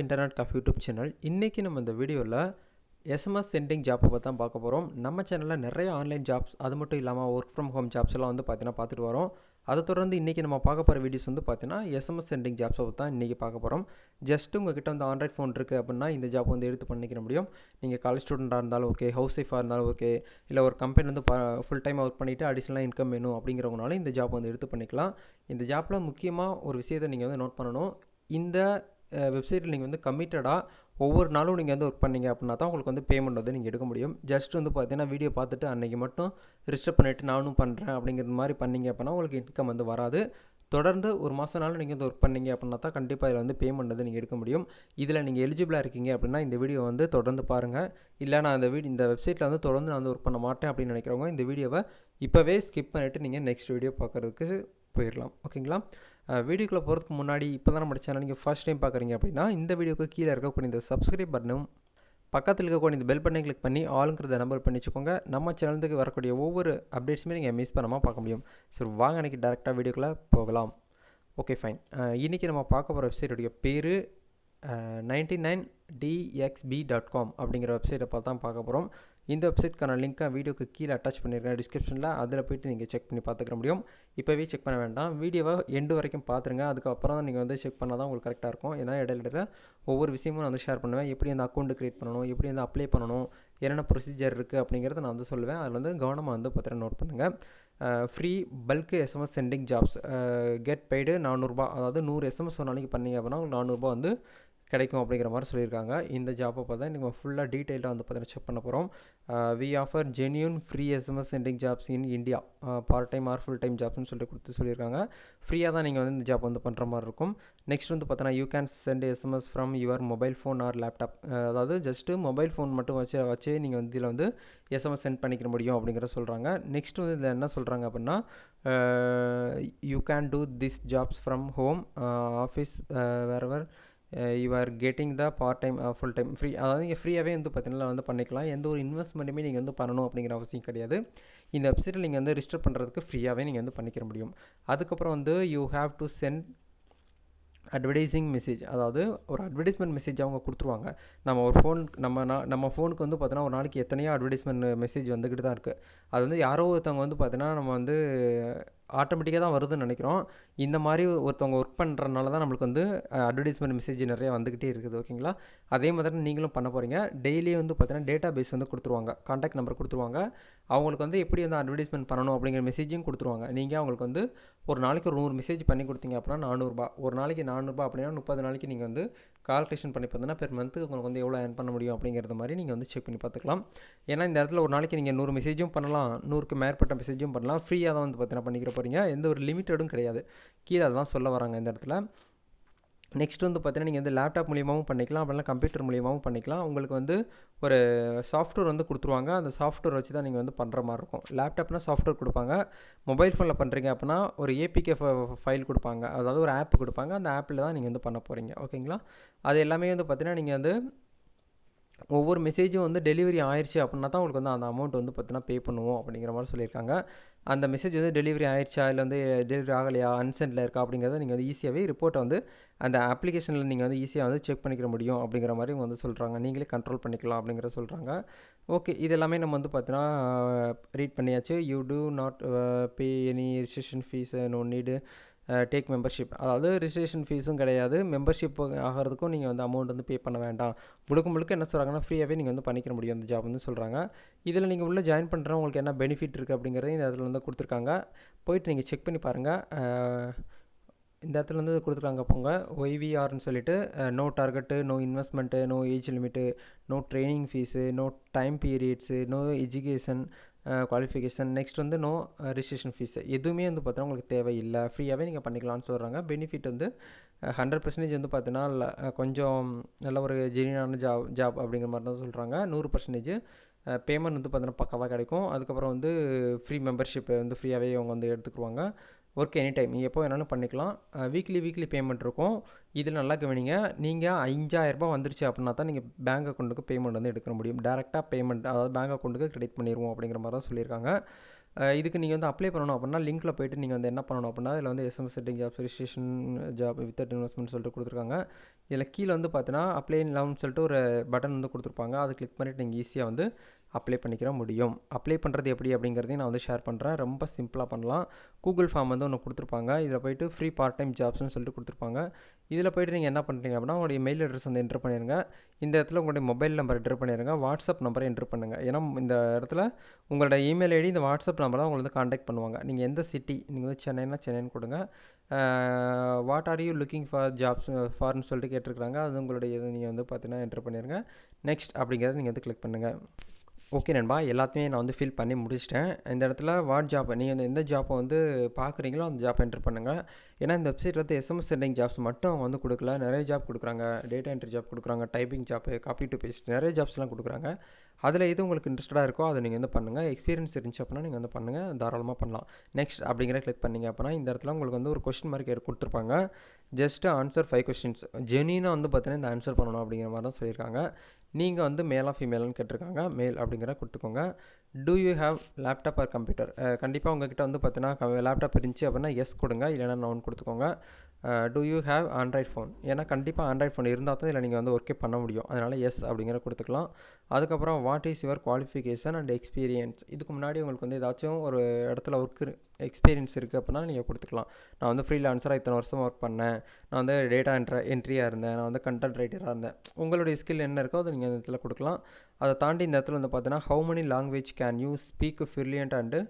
Internet coffee YouTube channel இன்றைக்கி நம்ம இந்த வீடியோவில் எஸ்எம்எஸ் சென்டிங் ஜாப்பை பற்றி தான் பார்க்க போகிறோம் நம்ம சேனலில் நிறைய ஆன்லைன் ஜாப்ஸ் அது மட்டும் இல்லாமல் ஒர்க் ஃப்ரம் ஹோம் ஜாப்ஸ் எல்லாம் வந்து பார்த்தீங்கன்னா பார்த்துட்டு வரோம். அதை தொடர்ந்து இன்றைக்கி நம்ம பார்க்க போகிற வீடியோஸ் வந்து பார்த்தீங்கன்னா எஸ்எம்எஸ் சென்டிங் ஜாப்ஸை பற்றி தான் இன்றைக்கி பார்க்க போகிறோம் ஜஸ்ட் உங்ககிட்ட வந்து ஆண்ட்ராய்ட் ஃபோன் இருக்குது அப்படின்னா இந்த ஜாப் வந்து எடுத்து பண்ணிக்கிற முடியும். நீங்கள் காலேஜ் ஸ்டூடெண்ட்டாக இருந்தாலும் ஓகே ஹவுஸ் ஒய்ஃபாக இருந்தாலும் ஓகே இல்லை ஒரு கம்பெனி வந்து ஃபுல் டைம் ஒர்க் பண்ணிவிட்டு அடிஷ்னலாக இன்கம் வேணும் அப்படிங்கிறவங்களால இந்த ஜாப் வந்து எடுத்து பண்ணிக்கலாம். இந்த ஜாப்பில் முக்கியமாக ஒரு விஷயத்தை நீங்கள் வந்து நோட் பண்ணணும். இந்த வெப்சைட்டில் நீங்கள் வந்து கமிட்டடாக ஒவ்வொரு நாளும் நீங்கள் வந்து ஒர்க் பண்ணீங்க அப்படின்னா தான் உங்களுக்கு வந்து பேமெண்ட் வந்து நீங்கள் எடுக்க முடியும். ஜஸ்ட் வந்து பார்த்தீங்கன்னா வீடியோ பார்த்துட்டு அன்றைக்கி மட்டும் ரிஜிஸ்டர் பண்ணிவிட்டு நானும் பண்ணுறேன் அப்படிங்கிற மாதிரி பண்ணீங்க அப்படின்னா உங்களுக்கு இன்கம் வந்து வராது. தொடர்ந்து ஒரு மாதம் நாள் நீங்கள் வந்து ஒர்க் பண்ணீங்க அப்படின்னா தான் கண்டிப்பாக இதில் வந்து பேமெண்ட் வந்து நீங்கள் எடுக்க முடியும். இதில் நீங்கள் எலிஜிபிளாக இருக்கீங்க அப்படின்னா இந்த வீடியோ வந்து தொடர்ந்து பாருங்கள் இல்லை நான் இந்த வீடியோ இந்த வெப்சைட்டில் வந்து தொடர்ந்து நான் வந்து ஒர்க் பண்ண மாட்டேன் அப்படின்னு நினைக்கிறவங்க இந்த வீடியோவை இப்போவே ஸ்கிப் பண்ணிவிட்டு நீங்கள் நெக்ஸ்ட் வீடியோ பார்க்குறதுக்கு போயிடலாம் ஓகேங்களா வீடியோக்குள்ளே போகிறதுக்கு முன்னாடி இப்போ தான் நம்ம சேனல் நீங்கள் ஃபஸ்ட் டைம் பார்க்குறீங்க அப்படின்னா இந்த வீடியோக்கு கீழே இருக்கக்கூடிய இந்த சப்ஸ்கிரைப் பட்டனும் பக்கத்தில் இருக்கக்கூடிய இந்த பெல் பட்டனை கிளிக் பண்ணி ஆளுங்கிறத நம்பர் பண்ணி வச்சுக்கோங்க நம்ம சேனலுக்கு வரக்கூடிய ஒவ்வொரு அப்டேட்ஸுமே நீங்கள் மிஸ் பண்ணாமல் பார்க்க முடியும். சரி வாங்க அன்றைக்கி டேரெக்டாக வீடியோக்குள்ளே போகலாம். ஓகே ஃபைன் இன்றைக்கி நம்ம பார்க்க போகிற வெப்சைட்டுடைய பேர் ninety nine DXP dot com அப்படிங்கிற வெப்சைட்டை பார்த்து தான் பார்க்க போகிறோம் இந்த வெப்சைட்க்கான லிங்க்கை வீடியோக்கு கீழே அட்டாச் பண்ணியிருக்கேன் டிஸ்கிரிப்ஷனில் அதில் போய்ட்டு நீங்கள் செக் பண்ணி பார்த்துக்க முடியும். இப்போவே செக் பண்ண வேண்டாம். வீடியோவை எண்டு வரைக்கும் பார்த்துருங்க. அதுக்கப்புறம் தான் நீங்கள் வந்து செக் பண்ணால் தான் உங்களுக்கு கரெக்டாக இருக்கும். ஏன்னா இடையில ஒவ்வொரு விஷயமும் நான் வந்து ஷேர் பண்ணுவேன். எப்படி அந்த அக்கௌண்ட் க்ரியேட் பண்ணணும்? எப்படி வந்து அப்ளை பண்ணணும்? என்னென்ன ப்ரொசீஜர் இருக்குது அப்படிங்கிறத நான் வந்து சொல்லுவேன். அதில் வந்து கவனமாக வந்து பார்த்துட்டு நோட் பண்ணுங்கள் free bulk SMS sending jobs get paid நானூறுரூபா அதாவது நூறு எஸ்எம்எஸ் ஒரு நாளைக்கு பண்ணீங்க அப்படின்னா உங்களுக்கு நானூறுரூபா வந்து கிடைக்கும் அப்படிங்கிற மாதிரி சொல்லியிருக்காங்க. இந்த ஜாப்பை பார்த்தா நம்ம ஃபுல்லாக டீட்டெயிலாக வந்து பார்த்தீங்கன்னா செக் பண்ண போகிறோம் we offer genuine free SMS sending jobs in India part time or full time ஜாப்ஸ்னு சொல்லி கொடுத்து சொல்லியிருக்காங்க. ஃப்ரீயாக தான் நீங்கள் வந்து இந்த ஜாப் வந்து பண்ணுற மாதிரி இருக்கும். நெக்ஸ்ட் வந்து பார்த்தோன்னா you can send SMS from your mobile phone or laptop அதாவது ஜஸ்ட்டு மொபைல் ஃபோன் மட்டும் வச்சு வச்சு நீங்கள் வந்து இதில் வந்து எஸ்எம்எஸ் சென்ட் பண்ணிக்கிற முடியும் அப்படிங்கிற சொல்கிறாங்க நெக்ஸ்ட் வந்து இதில் என்ன சொல்கிறாங்க அப்படின்னா you can do this jobs from home office wherever you are getting the part time full time free அதாவது நீங்கள் ஃப்ரீயாகவே வந்து பார்த்தீங்கன்னா வந்து பண்ணிக்கலாம். எந்த ஒரு இன்வெஸ்ட்மெண்ட்டுமே நீங்கள் வந்து பண்ணணும் அப்படிங்கிற அவசியம் கிடையாது. இந்த வெப்சைட்டில் நீங்கள் வந்து ரிஜிஸ்டர் பண்ணுறதுக்கு ஃப்ரீயாகவே நீங்கள் வந்து பண்ணிக்கிற முடியும். அதுக்கப்புறம் வந்து you have to send advertising message அதாவது ஒரு அட்வர்டைஸ்மெண்ட் மெசேஜ் அவங்க கொடுத்துருவாங்க. நம்ம ஒரு ஃபோன் நம்ம நம்ம ஃபோனுக்கு வந்து பார்த்தோன்னா ஒரு நாளைக்கு எத்தனையோ அட்வர்டைஸ்மெண்ட் மெசேஜ் வந்துக்கிட்டு தான் இருக்குது அது வந்து யாரோ ஒருத்தவங்க வந்து பார்த்தீங்கன்னா நம்ம வந்து ஆட்டோமேட்டிக்காக தான் வருதுன்னு நினைக்கிறோம். இந்த மாதிரி ஒருத்தவங்க ஒர்க் பண்ணுறதுனால தான் நம்மளுக்கு வந்து அட்வர்டைஸ்மெண்ட் மெசேஜ் நிறைய வந்துக்கிட்டே இருக்குது ஓகேங்களா அதே மாதிரி நீங்களும் பண்ண போகிறீங்க டெய்லி வந்து பார்த்தீங்கன்னா டேட்டா பேஸ் வந்து கொடுத்துருவாங்க. காண்டாக்ட் நம்பர் கொடுத்துருவாங்க. அவங்களுக்கு வந்து எப்படி வந்து அட்வர்டைஸ்மெண்ட் பண்ணணும் அப்படிங்கிற மெசேஜும் கொடுத்துருவாங்க. நீங்கள் அவங்களுக்கு வந்து ஒரு நாளைக்கு ஒரு நூறு மெசேஜ் பண்ணி கொடுத்தீங்க அப்படின்னா நானூறுரூபா ஒரு நாளைக்கு நானூறுரூபா அப்படின்னா முப்பது நாளைக்கு நீங்கள் வந்து கால்குலேஷன் பண்ணி பார்த்தீங்கன்னா பெர் மந்த்து உங்களுக்கு வந்து எவ்வளோ ஏர்ன் பண்ண முடியும் அப்படிங்கிறது மாதிரி நீங்கள் வந்து செக் பண்ணி பார்த்துக்கலாம். ஏன்னா இந்த இடத்துல ஒரு நாளைக்கு நீங்கள் நூறு மெசேஜும் பண்ணலாம் நூறுக்கு மேற்பட்ட மெசேஜும் பண்ணலாம். ஃப்ரீயாக தான் வந்து பார்த்தீங்கன்னா பண்ணிக்கிற போகிறீங்க எந்த ஒரு லிமிட்டடும் கிடையாது. கீழே அதான் சொல்ல வராங்க இந்த இடத்துல. நெக்ஸ்ட் வந்து பார்த்தீங்கன்னா நீங்கள் வந்து லேப்டாப் மூலியமாகவும் பண்ணிக்கலாம். அப்படின்னா கம்ப்யூட்டர் மூலியமாகவும் பண்ணிக்கலாம். உங்களுக்கு வந்து ஒரு சாஃப்ட்வேர் வந்து கொடுத்துருவாங்க. அந்த சாஃப்ட்வேர் வச்சு தான் நீங்கள் வந்து பண்ணுற மாதிரி இருக்கும். லேப்டாப்னா சாஃப்ட்வேர் கொடுப்பாங்க. மொபைல் ஃபோனில் பண்ணுறீங்க அப்படின்னா ஒரு ஏபிகே ஃபைல் கொடுப்பாங்க. அதாவது ஒரு ஆப் கொடுப்பாங்க. அந்த ஆப்பில் தான் நீங்கள் வந்து பண்ண போகிறீங்க ஓகேங்களா அது எல்லாமே வந்து பார்த்தீங்கன்னா நீங்கள் வந்து ஒவ்வொரு மெசேஜும் வந்து டெலிவரி ஆயிடுச்சு அப்படின்னா தான் உங்களுக்கு வந்து அந்த அமௌண்ட் வந்து பார்த்தீங்கன்னா பே பண்ணுவோம் அப்படிங்கிற மாதிரி சொல்லியிருக்காங்க. அந்த மெசேஜ் வந்து டெலிவரி ஆயிடுச்சா இல்லை வந்து டெலிவரி ஆகலையா? அன்சென்டில் இருக்கா? அப்படிங்கிறத நீங்கள் வந்து ஈஸியாகவே ரிப்போர்ட்டை வந்து அந்த அப்ளிகேஷனில் நீங்கள் வந்து ஈஸியாக வந்து செக் பண்ணிக்கிற முடியும் அப்படிங்கிற மாதிரி இவங்க வந்து சொல்கிறாங்க நீங்களே கண்ட்ரோல் பண்ணிக்கலாம் அப்படிங்கிற சொல்கிறாங்க ஓகே இது எல்லாமே நம்ம வந்து பார்த்தீங்கன்னா ரீட் பண்ணியாச்சு. You do not pay any registration fees no need take membership அதாவது ரிஜிஸ்ட்ரேஷன் ஃபீஸும் கிடையாது. மெம்பர்ஷிப் ஆகிறதுக்கும் நீங்கள் வந்து அமௌண்ட் வந்து பே பண்ண வேண்டாம். முழுக்க முழுக்க என்ன சொல்கிறாங்கன்னா ஃப்ரீயாகவே நீங்கள் வந்து பண்ணிக்கிற முடியும் அந்த ஜாப் வந்து சொல்கிறாங்க இதில் நீங்கள் உள்ளே ஜாயின் பண்ணுற உங்களுக்கு என்ன பெனிஃபிட் இருக்குது அப்படிங்கிறத இந்த இடத்துல வந்து கொடுத்துருக்காங்க. போயிட்டு நீங்கள் செக் பண்ணி பாருங்கள் இந்த இடத்துல வந்து கொடுத்துருக்காங்க போங்க. ஒய்விஆர்னு சொல்லிட்டு no target no investment no age limit no training fees no time periods no education qualification next வந்து நோ ரிஜிஸ்ட்ரேஷன் ஃபீஸ் எதுவுமே வந்து பார்த்தீங்கன்னா உங்களுக்கு தேவையில்லை. ஃப்ரீயாகவே நீங்கள் பண்ணிக்கலாம்னு சொல்கிறாங்க பெனிஃபிட் வந்து uh, ஹண்ட்ரட் பர்சன்டேஜ் வந்து பார்த்தீங்கன்னா uh, கொஞ்சம் நல்ல ஒரு ஜெனியனான ஜாப் ஜாப் அப்படிங்கிற மாதிரி தான் சொல்கிறாங்க நூறு பர்சன்டேஜ் பேமெண்ட் uh, வந்து பார்த்தீங்கன்னா பக்காவாக கிடைக்கும். அதுக்கப்புறம் வந்து ஃப்ரீ மெம்பர்ஷிப் வந்து ஃப்ரீயாகவே அவங்க வந்து எடுத்துக்குவாங்க. ஒர்க் எனி டைம் நீங்கள் எப்போ வேணாலும் பண்ணிக்கலாம். வீக்லி வீக்லி பேமெண்ட் இருக்கும். இதில் நல்லா கவனிங்க. நீங்கள் அஞ்சாயிரரூபா வந்துருச்சு அப்படின்னா தான் நீங்கள் பேங்க் அக்கௌண்ட்டுக்கு பேமெண்ட் வந்து எடுக்க முடியும். டேரெக்டாக பேமெண்ட் அதாவது பேங்க் அக்கௌண்ட்டுக்கு கிரெடிட் பண்ணிடுவோம் அப்படிங்கிற மாதிரி தான் சொல்லியிருக்காங்க. இதுக்கு நீங்கள் வந்து அப்ளை பண்ணணும் அப்படின்னா லிங்க்கில் போய்ட்டு நீங்கள் வந்து என்ன பண்ணணும் அப்படின்னா இதில் வந்து SMS setting job registration job with investment சொல்லிட்டு கொடுத்துருக்காங்க. இதில் கீழே வந்து பார்த்தீங்கன்னா அப்ளை லவுன்னு சொல்லிட்டு ஒரு பட்டன் வந்து கொடுத்துருப்பாங்க. அதை கிளிக் பண்ணிவிட்டு நீங்கள் ஈஸியாக வந்து அப்ளை பண்ணிக்கிற முடியும். அப்ளை பண்ணுறது எப்படி அப்படிங்கிறதையும் நான் வந்து ஷேர் பண்ணுறேன் ரொம்ப சிம்பிளாக பண்ணலாம். கூகுள் ஃபார்ம் வந்து ஒன்று கொடுத்துருப்பாங்க. இதில் போயிட்டு ஃப்ரீ பார்ட் டைம் ஜாப்ஸ்னு சொல்லிட்டு கொடுத்துருப்பாங்க. இதில் போயிட்டு நீங்கள் என்ன பண்ணுறீங்க அப்படின்னா உங்களுடைய மெயில் அட்ரஸ் வந்து என்ட்ரு பண்ணிடுங்க இந்த இடத்துல உங்களுடைய மொபைல் நம்பர் என்ட்ரு பண்ணிடுங்க வாட்ஸ்அப் நம்பரை என்ட்ரு பண்ணுங்கள் ஏன்னா இந்த இடத்துல உங்களோட இமெயில் ஐடி இந்த வாட்ஸ்அப் நம்பர் தான் உங்களை வந்து காண்டாக்ட் பண்ணுவாங்க. நீங்கள் எந்த சிட்டி நீங்கள் வந்து சென்னைனா சென்னைன்னு கொடுங்க. What are you looking for jobs ஃபார்ன்னு சொல்லிட்டு கேட்டிருக்கிறாங்க. அது உங்களுடைய இது நீங்கள் வந்து பார்த்தீங்கன்னா என்ட்ரு பண்ணிடுங்க நெக்ஸ்ட் அப்படிங்கிறத நீங்கள் வந்து கிளிக் பண்ணுங்கள் ஓகே நண்பா எல்லாத்தையுமே நான் வந்து ஃபில் பண்ணி முடிச்சிட்டேன். இந்த இடத்துல வாட் ஜாப் நீங்கள் வந்து எந்த ஜாப்பை வந்து பார்க்குறீங்களோ அந்த ஜாப் என்ட்ரு பண்ணுங்கள் ஏன்னா இந்த வெப்சைட்டில் வந்து எஸ்எம்எஸ் சென்டிங் ஜாப்ஸ் மட்டும் அவங்க வந்து கொடுக்கல. நிறைய ஜாப் கொடுக்குறாங்க. டேட்டா என்ட்ரி ஜாப் கொடுக்குறாங்க. Typing job copy to paste நிறைய ஜாப்ஸ்லாம் கொடுக்குறாங்க. அதில் எது உங்களுக்கு இன்ட்ரெஸ்டடாக இருக்கோ அதை நீங்கள் வந்து பண்ணுங்கள் எக்ஸ்பீரியன்ஸ் இருந்துச்சு அப்படின்னா நீங்கள் வந்து பண்ணுங்கள் தாராளமாக பண்ணலாம். நெக்ஸ்ட் அப்படிங்கிற கிளிக் பண்ணிங்க அப்படின்னா இந்த இடத்துல உங்களுக்கு வந்து ஒரு கொஸ்டின் மார்க் கொடுத்துருப்பாங்க. ஜஸ்ட் ஆன்சர் ஃபைவ் கொஸ்டின்ஸ் ஜெனினாக வந்து பார்த்தீங்கன்னா இந்த ஆன்சர் பண்ணணும் அப்படிங்கிற மாதிரி தான் சொல்லியிருக்காங்க. நீங்கள் வந்து மேலா ஃபீமேல்னு கேட்டிருக்காங்க. மேல் அப்படிங்கிற கொடுத்துக்கோங்க. Do you have laptop or computer கண்டிப்பாக உங்ககிட்ட வந்து பார்த்தீங்கன்னா லேப்டாப் இருந்துச்சு அப்படின்னா எஸ் கொடுங்க. இல்லைனா நவுன் கொடுத்துக்கோங்க. Do you have android phone ஏன்னா கண்டிப்பாக ஆண்ட்ராய்ட் ஃபோன் இருந்தால் தான் இதில் நீங்கள் வந்து ஒர்க்கே பண்ண முடியும். அதனால் எஸ் அப்படிங்கிற கொடுத்துக்கலாம். அதுக்கப்புறம் what is your qualification and experience இதுக்கு முன்னாடி உங்களுக்கு வந்து ஏதாச்சும் ஒரு இடத்துல ஒர்க் எக்ஸ்பீரியன்ஸ் இருக்குது அப்படின்னா நீங்கள் கொடுத்துக்கலாம். நான் வந்து ஃப்ரீலான்சராக இத்தனை வருஷம் ஒர்க் பண்ணேன். நான் வந்து டேட்டா என்ட்ர என்ட்ரியாக இருந்தேன். நான் வந்து கண்டென்ட் ரைட்டராக இருந்தேன். உங்களுடைய ஸ்கில் என்ன இருக்கோ அதை நீங்கள் இந்த இடத்துல கொடுக்கலாம். அதை தாண்டி இந்த இடத்துல வந்து பார்த்தீங்கன்னா how many language can you speak brilliant and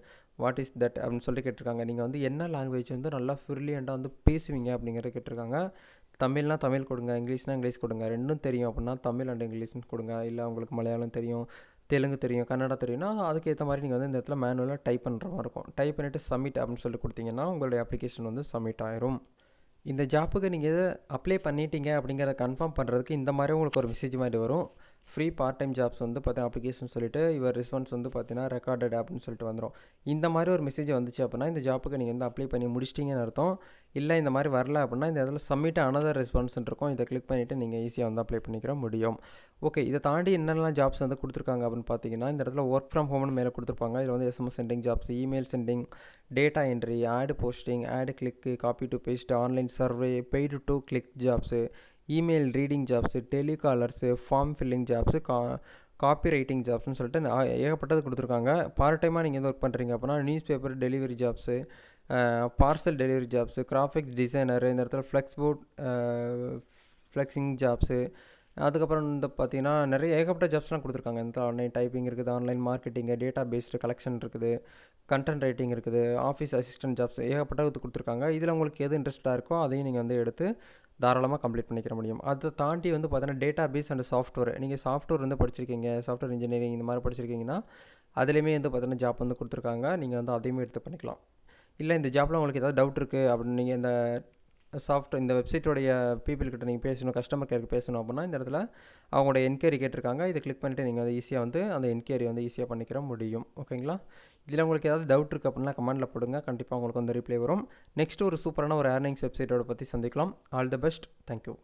what is that அப்படின்னு சொல்லி கேட்டிருக்காங்க. நீங்கள் வந்து என்ன லாங்குவேஜ் வந்து நல்லா ஃபிர்லியண்ட்டாக வந்து பேசுவீங்க அப்படிங்கிறத கேட்டிருக்காங்க. தமிழ்னா தமிழ் கொடுங்க இங்கிலீஷ்னா இங்கிலீஷ் கொடுங்க. ரெண்டும் தெரியும் அப்படின்னா தமிழ் அண்ட் இங்கிலீஷ்னு கொடுங்க. இல்லை உங்களுக்கு மலையாளம் தெரியும் தெலுங்கு தெரியும் கன்னடா தெரியும்னா அதுக்கேற்ற மாதிரி நீங்கள் வந்து இந்த இடத்துல மேனுவலாக டைப் பண்ணுற மாதிரி இருக்கும். டைப் பண்ணிவிட்டு சப்மிட் அப்படின்னு சொல்லி கொடுத்தீங்கன்னா உங்களுடைய அப்ளிகேஷன் வந்து சப்மிட் ஆயிரும். இந்த ஜாப்புக்கு நீங்கள் அப்ளை பண்ணிட்டீங்க அப்படிங்கிறத கன்ஃபார்ம் பண்ணுறதுக்கு இந்த மாதிரி உங்களுக்கு ஒரு மெசேஜ் மாதிரி வரும். ஃப்ரீ பார்ட் டைம் ஜாப்ஸ் வந்து பார்த்தீங்கன்னா அப்ளிகேஷன் சொல்லிட்டு இவர் ரெஸ்பான்ஸ் வந்து பார்த்தீங்கன்னா ரெக்கார்டட் அப்படின்னு சொல்லிட்டு வந்துடும் இந்த மாதிரி ஒரு மெசேஜ் வந்துச்சு அப்படின்னா இந்த ஜாப்புக்கு நீங்கள் வந்து அப்ளை பண்ணி முடிச்சிட்டிங்கன்னு அர்த்தம். இல்லை இந்த மாதிரி வரல அப்படின்னா இந்த இடத்துல சப்மிட் அனதர் ரெஸ்பான்ஸ் இருக்கும். இதை கிளிக் பண்ணிவிட்டு நீங்கள் ஈஸியாக வந்து அப்ளை பண்ணிக்கிற முடியும். ஓகே இதை தாண்டி என்னெல்லாம் ஜாப்ஸ் வந்து கொடுத்துருக்காங்க அப்படின்னு பார்த்தீங்கன்னா இந்த இடத்துல ஒர்க் ஃப்ரம் ஹோம்னு மேலே கொடுத்துருப்பாங்க. இதில் வந்து SMS sending jobs email sending data entry ad posting ad click copy to paste online survey paid to click jobs email reading jobs telecallers form filling jobs கா காப்பி ரைட்டிங் ஜாப்ஸ்னு சொல்லிட்டு ஏகப்பட்டது கொடுத்துருக்காங்க. Part டைமாக நீங்கள் எது ஒர்க் பண்ணுறீங்க அப்படின்னா newspaper delivery jobs parcel delivery jobs graphics designer இந்த இடத்துல ஃப்ளெக்ஸ் போர்ட் ஃப்ளெக்ஸிங் ஜாப்ஸு அதுக்கப்புறம் வந்து பார்த்தீங்கன்னா நிறைய ஏகப்பட்ட ஜாப்ஸ்லாம் கொடுத்துருக்காங்க. இந்த ஆன்லைன் டைப்பிங் இருக்குது online marketing data based collection இருக்குது கண்டென்ட் ரைட்டிங் இருக்குது ஆஃபீஸ் அசிஸ்டன்ட் ஜாப்ஸ் ஏகப்பட்டது கொடுத்துருக்காங்க. இதில் உங்களுக்கு எது இன்ட்ரெஸ்ட்டாக இருக்கோ அதையும் நீங்கள் வந்து எடுத்து தாராளமாக கம்ப்ளீட் பண்ணிக்கிற முடியும். அதை தாண்டி வந்து பார்த்தீங்கன்னா டேட்டா பேஸ் அண்ட் சாஃப்ட்வேர் நீங்கள் சாஃப்ட்வேர் வந்து படிச்சிருக்கீங்க சாஃப்ட்வேர் இன்ஜினியரிங் இந்த மாதிரி படிச்சிருக்கீங்கன்னா அதுலேயுமே வந்து பார்த்தீங்கன்னா ஜாப் வந்து கொடுத்துருக்காங்க. நீங்கள் வந்து அதையுமே எடுத்து பண்ணிக்கலாம். இல்லை இந்த ஜாப்பில் உங்களுக்கு ஏதாவது டவுட் இருக்குது அப்படின்னு நீங்கள் இந்த சாஃப்ட்வேர் இந்த வெப்சைட்டோடைய பீப்புள் கிட்ட நீங்கள் பேசணும் கஸ்டமர் கேருக்கு பேசணும் அப்படின்னா இந்த இடத்துல அவங்களோட என்கொயரி கேட்டிருக்காங்க. இதை கிளிக் பண்ணிவிட்டு நீங்கள் வந்து ஈஸியாக வந்து அந்த என்கொயரி வந்து ஈஸியாக பண்ணிக்கிற முடியும். ஓகேங்களா இதில் உங்களுக்கு ஏதாவது டவுட் இருக்குது அப்படின்னா கமெண்ட்டில் போடுங்க. கண்டிப்பாக உங்களுக்கு வந்து ரிப்ளை வரும். நெக்ஸ்ட் ஒரு சூப்பரான ஒரு ஏர்னிங்ஸ் வெப்சைட்டோட பற்றி சந்திக்கலாம். All the best thank you